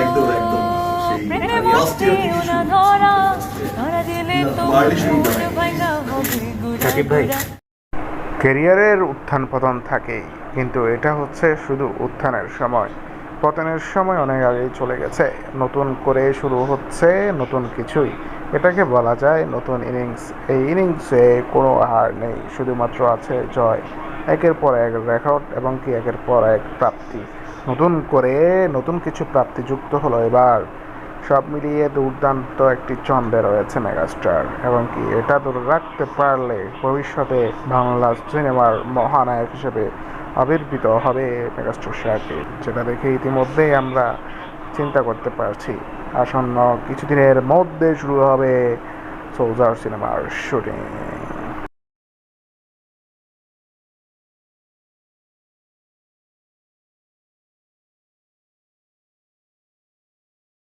একদম, একদম। গুড়া। ক্যারিয়ারের উত্থান পতন থাকেই কিন্তু এটা হচ্ছে শুধু উত্থানের সময়। পতনের সময় অনেক আগেই চলে গেছে। নতুন করে শুরু হচ্ছে নতুন কিছুই। এটাকে বলা যায় নতুন ইনিংস। এই ইনিংসে কোনো হার নেই। শুধুমাত্র আছে জয়। একের পর এক রেকর্ড এবং কি একের পর এক প্রাপ্তি? নতুন করে নতুন কিছু প্রাপ্তিযুক্ত হলো। এবার সব মিলিয়ে দুর্দান্ত একটি চন্দ্রে রয়েছে মেগাস্টার। এবং কি এটা ধরে রাখতে পারলে ভবিষ্যতে বাংলা সিনেমার মহানায়ক হিসেবে আবির্ভূত হবে মেগাস্টার শাকিব যেটা দেখে ইতিমধ্যেই আমরা চিন্তা করতে পারছি। আসন্ন কিছুদিনের মধ্যে শুরু হবে সোলজার সিনেমার শুটিং।